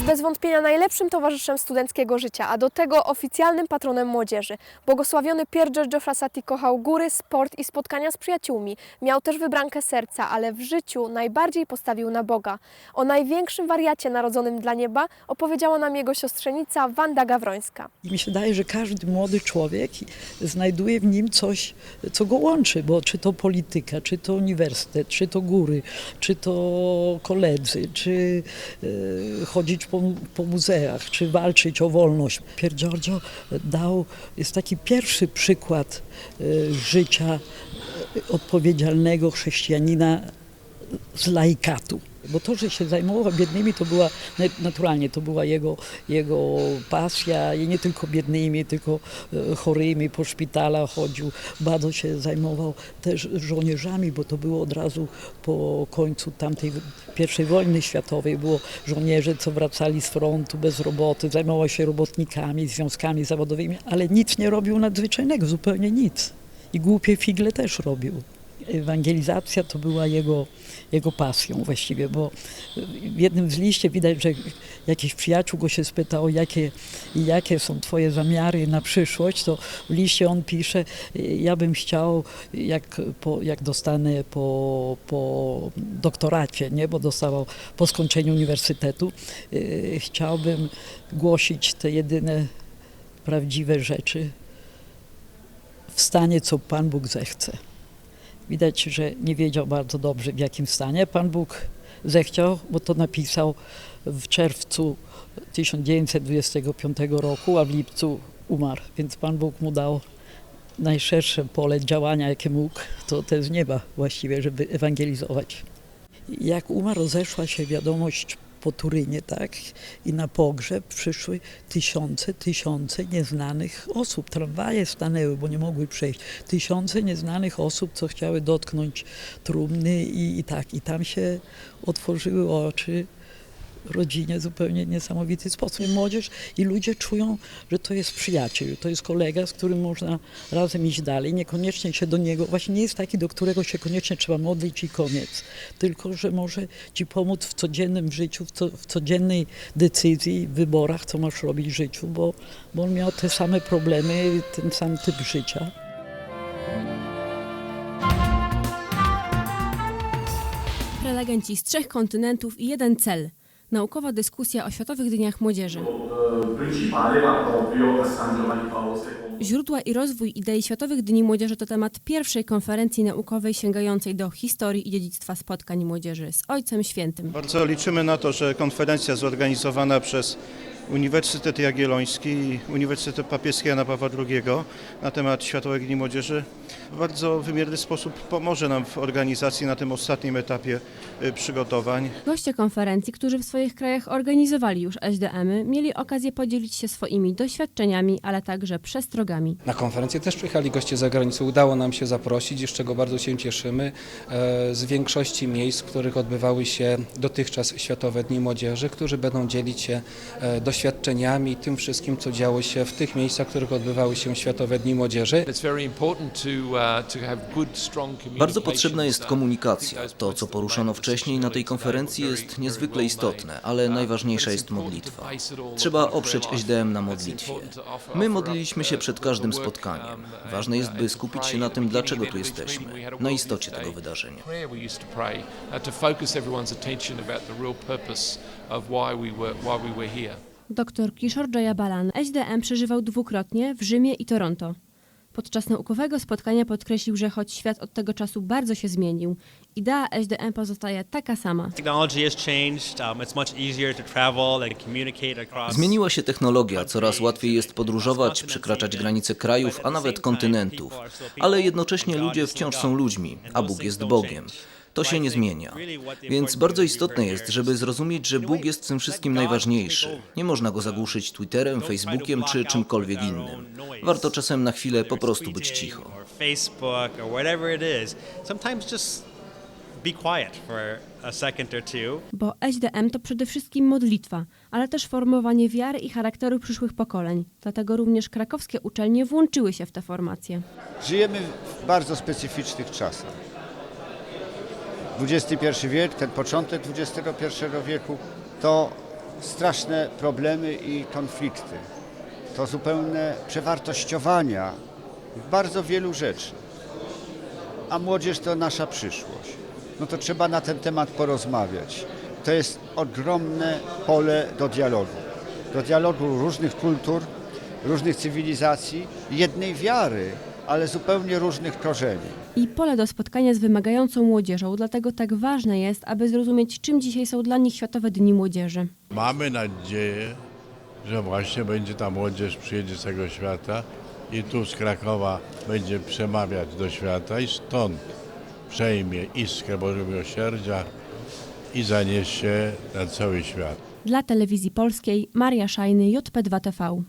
Jest bez wątpienia najlepszym towarzyszem studenckiego życia, a do tego oficjalnym patronem młodzieży. Błogosławiony Pierre Giorgio Frassati kochał góry, sport i spotkania z przyjaciółmi. Miał też wybrankę serca, ale w życiu najbardziej postawił na Boga. O największym wariacie narodzonym dla nieba opowiedziała nam jego siostrzenica Wanda Gawrońska. Mi się wydaje, że każdy młody człowiek znajduje w nim coś, co go łączy, bo czy to polityka, czy to uniwersytet, czy to góry, czy to koledzy, czy e, chodzić po, po muzeach, czy walczyć o wolność. Pier Giorgio dał, jest taki pierwszy przykład e, życia e, odpowiedzialnego chrześcijanina z laikatu. Bo to, że się zajmował biednymi, to była na- naturalnie, to była jego, jego pasja i nie tylko biednymi, tylko e, chorymi, po szpitalach chodził, bardzo się zajmował też żołnierzami, bo to było od razu po końcu tamtej pierwszej wojny światowej, było żołnierze, co wracali z frontu bez roboty, zajmował się robotnikami, związkami zawodowymi, ale nic nie robił nadzwyczajnego, zupełnie nic. I głupie figle też robił ewangelizacja to była jego, jego pasją właściwie, bo w jednym z liście widać, że jakiś przyjaciół go się spytał, jakie, jakie są twoje zamiary na przyszłość, to w liście on pisze, ja bym chciał, jak, po, jak dostanę po, po doktoracie, nie, bo dostawał po skończeniu uniwersytetu, yy, chciałbym głosić te jedyne prawdziwe rzeczy w stanie, co Pan Bóg zechce. Widać, że nie wiedział bardzo dobrze w jakim stanie. Pan Bóg zechciał, bo to napisał w czerwcu 1925 roku, a w lipcu umarł. Więc Pan Bóg mu dał najszersze pole działania, jakie mógł, to te z nieba właściwie, żeby ewangelizować. Jak umarł, rozeszła się wiadomość po Turynie, tak? I na pogrzeb przyszły tysiące, tysiące nieznanych osób. Tramwaje stanęły, bo nie mogły przejść. Tysiące nieznanych osób, co chciały dotknąć trumny i, i tak. I tam się otworzyły oczy rodzinie w zupełnie niesamowity sposób. Młodzież i ludzie czują, że to jest przyjaciel, to jest kolega, z którym można razem iść dalej. Niekoniecznie się do niego, właśnie nie jest taki, do którego się koniecznie trzeba modlić i koniec. Tylko, że może ci pomóc w codziennym życiu, w, co, w codziennej decyzji, wyborach, co masz robić w życiu, bo, bo on miał te same problemy, ten sam typ życia. Prelegenci z trzech kontynentów i jeden cel. Naukowa dyskusja o Światowych Dniach Młodzieży. Źródła i rozwój idei Światowych Dni Młodzieży to temat pierwszej konferencji naukowej sięgającej do historii i dziedzictwa spotkań młodzieży z Ojcem Świętym. Bardzo liczymy na to, że konferencja zorganizowana przez Uniwersytet Jagielloński i Uniwersytet Papieski Jana Pawła II na temat Światowych Dni Młodzieży w bardzo wymierny sposób pomoże nam w organizacji na tym ostatnim etapie y, przygotowań. Goście konferencji, którzy w swoich krajach organizowali już SDM-y, mieli okazję podzielić się swoimi doświadczeniami, ale także przestrogami. Na konferencję też przyjechali goście z zagranicy. Udało nam się zaprosić, z czego bardzo się cieszymy. e, Z większości miejsc, w których odbywały się dotychczas Światowe Dni Młodzieży, którzy będą dzielić się e, doświadczeniami, tym wszystkim, co działo się w tych miejscach, w których odbywały się Światowe Dni Młodzieży. Uh, Bardzo potrzebna jest uh, komunikacja. To, co events wcześniej na tej konferencji, jest niezwykle istotne, ale made. najważniejsza Uh, jest modlitwa. Trzeba oprzeć SDM na modlitwie. My modliliśmy się uh, przed każdym spotkaniem. um, Ważne jest, uh, by skupić się na tym, dlaczego tu jesteśmy, na istocie tego wydarzenia. Uh, to focus everyone's attention about the real purpose of why we were, why we were here. Dr Kishore Jayabalan SDM przeżywał dwukrotnie w Rzymie i Toronto. Podczas naukowego spotkania podkreślił, że choć świat od tego czasu bardzo się zmienił, idea SDM pozostaje taka sama. Um. Zmieniła się technologia, coraz łatwiej jest podróżować, przekraczać granice krajów, a nawet kontynentów. Ale jednocześnie ludzie wciąż są ludźmi, a Bóg jest Bogiem. To się nie zmienia. Więc bardzo istotne jest, żeby zrozumieć, że Bóg jest w tym wszystkim najważniejszy. Nie można go zagłuszyć Twitterem, Facebookiem czy czymkolwiek innym. Warto czasem na chwilę po prostu być cicho. Or Facebook or whatever it is. Sometimes just be quiet for a second or two. Bo SDM to przede wszystkim modlitwa, ale też formowanie wiary i charakteru przyszłych pokoleń. Dlatego również krakowskie uczelnie włączyły się w tę formację. Żyjemy w bardzo specyficznych czasach. XXI wiek, ten początek XXI wieku, to straszne problemy i konflikty. To zupełne przewartościowania bardzo wielu rzeczy. A młodzież to nasza przyszłość. No to trzeba na ten temat porozmawiać. To jest ogromne pole do dialogu. Do dialogu różnych kultur, różnych cywilizacji, jednej wiary, ale zupełnie różnych korzeni. I pole do spotkania z wymagającą młodzieżą, dlatego tak ważne jest, aby zrozumieć, czym dzisiaj są dla nich Światowe Dni Młodzieży. Mamy nadzieję, że właśnie będzie ta młodzież, przyjedzie z tego świata i tu z Krakowa będzie przemawiać do świata i stąd przejmie iskrę Bożego Miłosierdzia i zaniesie na cały świat. Dla Telewizji Polskiej Maria Szajny, JP2 TV.